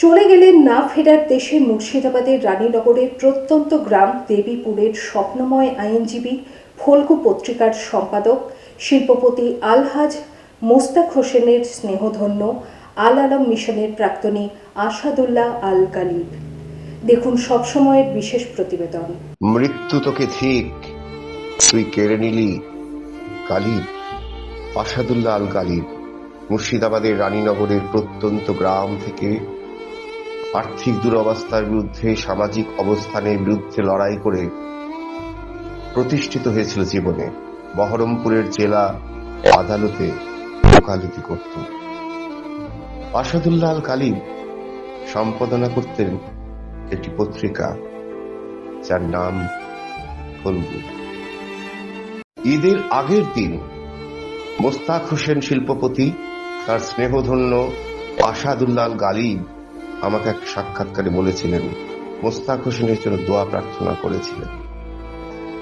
চলে গেলেন না ফেরার দেশে মুর্শিদাবাদের রানীনগরের প্রত্যন্ত গ্রাম দেবীপুরের স্বপ্নময় আইনজীবী ফলকু পত্রিকার সম্পাদক, শিল্পপতি আলহাজ মোস্তাক হোসেনের স্নেহধন্য আল আলম মিশনের প্রাক্তনী আসাদুল্লাহ আল গালিব দেখুন সবসময়ের বিশেষ প্রতিবেদন। মৃত্যু তোকে ঠিক, তুই কেড়ে নিলি গালিব আসাদুল্লাহ আল গালিব মুর্শিদাবাদের রানীনগরের প্রত্যন্ত গ্রাম থেকে আর্থিক দুরবস্থার বিরুদ্ধে সামাজিক অবস্থানের বিরুদ্ধে লড়াই করে প্রতিষ্ঠিত হয়েছিল জীবনে। বহরমপুরের জেলা আদালতে ওকালতি করত। আসাদুল্লাহ আল গালিব সম্পাদনা করতেন একটি পত্রিকা, যার নাম ফলগু ঈদের আগের দিন মোস্তাক হোসেন শিল্পপতি, তার স্নেহধন্য আসাদুল্লাল গালিব আমাকে এক সাক্ষাৎকারে বলেছিলেন, মোস্তাক হোসেনের জন্য দোয়া প্রার্থনা করেছিলেন।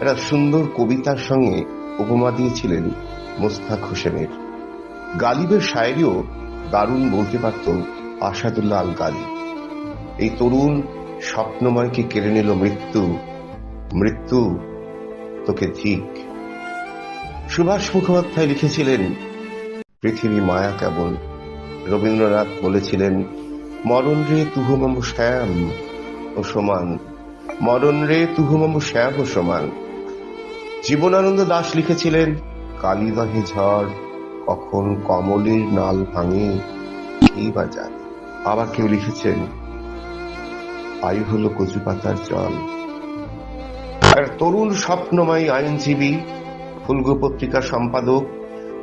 একটা সুন্দর কবিতার সঙ্গে উপমা দিয়েছিলেন মোস্তাক হোসেনের। গালিবের শায়েরিও দারুণ বলতে পারত আসাদুল্লাহ আল গালিব এই তরুণ স্বপ্নময়কে কেড়ে নিল মৃত্যু। মৃত্যু তোকে ঠিক। সুভাষ মুখোপাধ্যায় লিখেছিলেন, পৃথিবী মায়া কেবল রবীন্দ্রনাথ বলেছিলেন মরণ রে তুহুমাম শ্যাম ও সমান। মরণ রে তুহুমাম শ্যাম ও সমান। জীবনানন্দ দাস লিখেছিলেন কালিদহে ঝড়, কখন কমলের নাল ভাঙে জানে। আবার কেউ লিখেছেন, আয়ু হলো কচু পাতার জল। আর তরুণ স্বপ্নময় আইনজীবী ফুলগু পত্রিকার সম্পাদক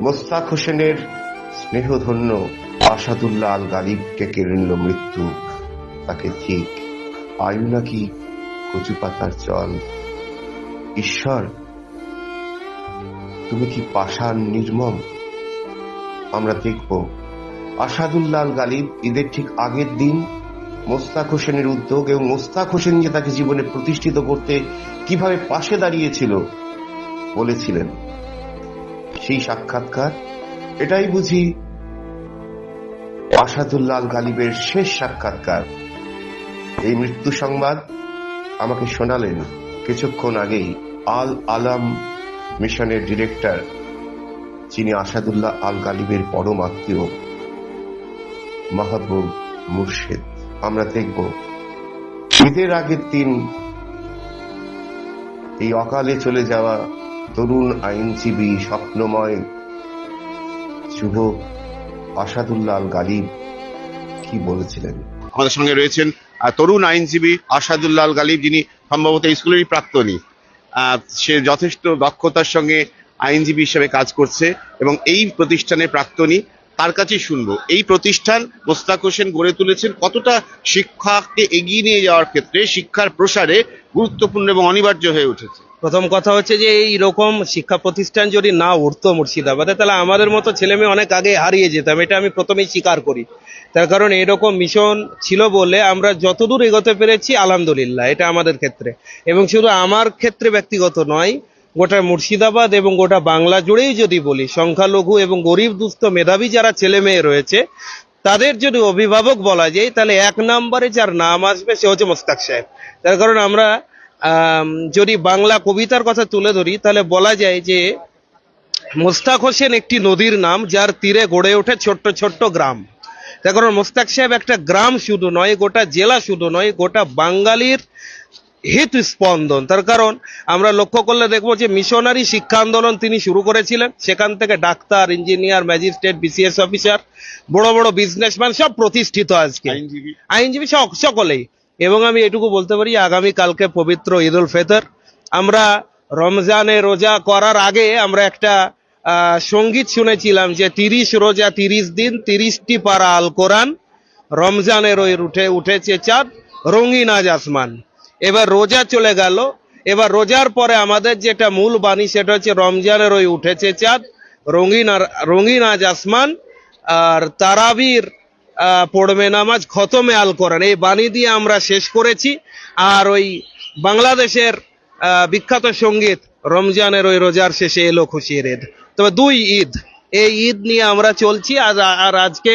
মোস্তাক হোসেনের স্নেহধন্য আসাদুল্লাহ আল গালিবকে কেড়ে নিল মৃত্যু, তাকে ঠিক আয়ু নাকি কচু পাতার জল ঈশ্বর, তুমি কি পাষাণ নির্মম? আমরা দেখব। আসাদুল্লাহ গালিব ঈদের ঠিক আগের দিন মোস্তাক হোসেনের উদ্যোগ এবং মোস্তাক হোসেন যে তাকে জীবনে প্রতিষ্ঠিত করতে কীভাবে পাশে দাঁড়িয়েছিল বলেছিলেন। সেই সাক্ষাৎকার এটাই বুঝি আসাদুল্লাহ আল গালিবের শেষ সাক্ষাৎকার। এই মৃত্যু সংবাদ আমাকে শোনালেন কিছুক্ষণ আগেই আল আলাম মিশনের ডিরেক্টর, যিনি আসাদুল্লাহ আল গালিবের পরম আত্মীয়, মাহবুব মুর্শেদ। আমরা দেখব। ঈদের আগের দিন এই অকালে চলে যাওয়া তরুণ আইনজীবী স্বপ্নময় যুবক আসাদুল্লাহ আল গালিব কি বলেছিলেন? আমাদের সঙ্গে রয়েছেন তরুণ আইনজীবী আসাদুল্লাহ আল গালিব যিনি সম্ভবত স্কুলেরই প্রাক্তনী। সে যথেষ্ট দক্ষতার সঙ্গে আইনজীবী হিসেবে কাজ করছে এবং এই প্রতিষ্ঠানের প্রাক্তনী তার কাছেই শুনব। এই প্রতিষ্ঠান মোস্তাক হোসেন গড়ে তুলেছেন কতটা শিক্ষাকে এগিয়ে নিয়ে যাওয়ার ক্ষেত্রে শিক্ষার প্রসারে গুরুত্বপূর্ণ এবং অনিবার্য হয়ে উঠেছে। প্রথম কথা হচ্ছে যে এই রকম শিক্ষা প্রতিষ্ঠান যদি না উঠতো মুর্শিদাবাদে, তাহলে আমাদের মতো ছেলে মেয়ে অনেক আগে হারিয়ে যেতাম। এটা আমি প্রথমেই স্বীকার করি। তার কারণ এরকম মিশন ছিল বলে আমরা যতদূর এগোতে পেরেছি, আলহামদুলিল্লাহ, এটা আমাদের ক্ষেত্রে। এবং শুধু আমার ক্ষেত্রে ব্যক্তিগত নয় গোটা মুর্শিদাবাদ এবং গোটা বাংলা জুড়েই যদি বলি, সংখ্যালঘু এবং গরিব দুস্থ মেধাবী যারা ছেলে মেয়ে রয়েছে, তাদের যদি অভিভাবক বলা যায়, তাহলে এক নম্বরে যার নাম আসবে সে হচ্ছে মোস্তাক সাহেব। তার কারণ আমরা যদি বাংলা কবিতার কথা তুলে ধরি, তাহলে বলা যায় যে মোস্তাক হোসেন একটি নদীর নাম যার তীরে গড়ে ওঠে ছোট্ট ছোট্ট গ্রাম। তার কারণ মোস্তাক সাহেব একটা গ্রাম শুধু নয়, গোটা জেলা শুধু নয়, গোটা বাঙালির হিত স্পন্দন তার কারণ আমরা লক্ষ্য করলে দেখব যে মিশনারি শিক্ষা আন্দোলন তিনি শুরু করেছিলেন। সেখান থেকে doctor engineer magistrate BCS officer বড় বড় বিজনেসম্যান সব প্রতিষ্ঠিত আজকে। আইনজীবী। আইনজীবী সক- সকলেই। এবং আমি এটুকু বলতে পারি আগামী কালকে পবিত্র ঈদ উল ফিতর। আমরা রমজানে রোজা করার আগে আমরা একটা সংগীত শুনেছিলাম যে তিরিশ রোজা তিরিশ দিন তিরিশটি পারা আল কোরআন রমজানের ওই উঠে উঠেছে চাঁদ রঙিন আজ আসমান। এবার রোজা চলে গেল। এবার রোজার পরে আমাদের যেটা মূল বাণী সেটা হচ্ছে রমজানের ওই উঠেছে চাঁদ, রঙিন আর, রঙিন আজ আসমান, আর তারাবির পড়বে নামাজ খতমে আল করেন এই বাণী দিয়ে আমরা শেষ করেছি। আর ওই বাংলাদেশের বিখ্যাত সংগীত রমজানের ওই রোজার শেষে এলো খুশির ঈদ। তবে দুই ঈদ, এই ঈদ নিয়ে আমরা চলছি। আর আর আজকে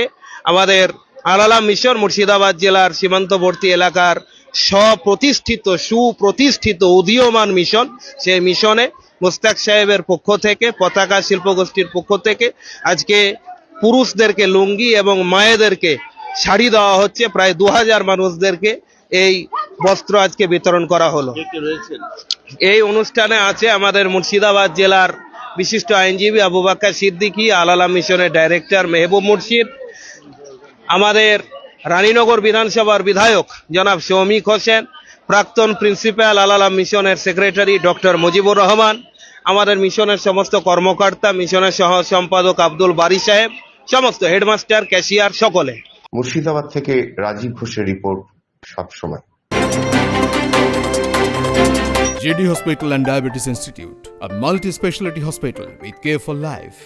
আমাদের আলালা মিশন মুর্শিদাবাদ জেলার সীমান্তবর্তী এলাকার স্বপ্রতিষ্ঠিত সুপ্রতিষ্ঠিত উদীয়মান মিশন সেই মিশনে মুস্তাক সাহেবের পক্ষ থেকে পতাকা শিল্প গোষ্ঠীর পক্ষ থেকে আজকে পুরুষদেরকে লুঙ্গি এবং মায়েদেরকে শাড়ি দেওয়া হচ্ছে। প্রায় দু হাজার মানুষদেরকে এই বস্ত্র আজকে বিতরণ করা হলো। এই অনুষ্ঠানে আছে আমাদের মুর্শিদাবাদ জেলার বিশিষ্ট আইনজীবী আবু বাক্কা সিদ্দিকী আলালা মিশনের ডাইরেক্টর মেহবুব মুর্শিদ আমাদের রানীনগর বিধানসভার বিধায়ক জনাব সৌমিক হোসেন প্রাক্তন প্রিন্সিপাল আলালা মিশনের সেক্রেটারি ডক্টর মুজিবুর রহমান আমাদের মিশনের সমস্ত কর্মকর্তা মিশনের সহ সম্পাদক আব্দুল বারি সাহেব সমস্ত হেডমাস্টার ক্যাশিয়ার সকলে মুর্শিদাবাদ থেকে রাজীব ঘোষের রিপোর্ট সবসময় JD Hospital and Diabetes Institute, a multi specialty hospital with care for life.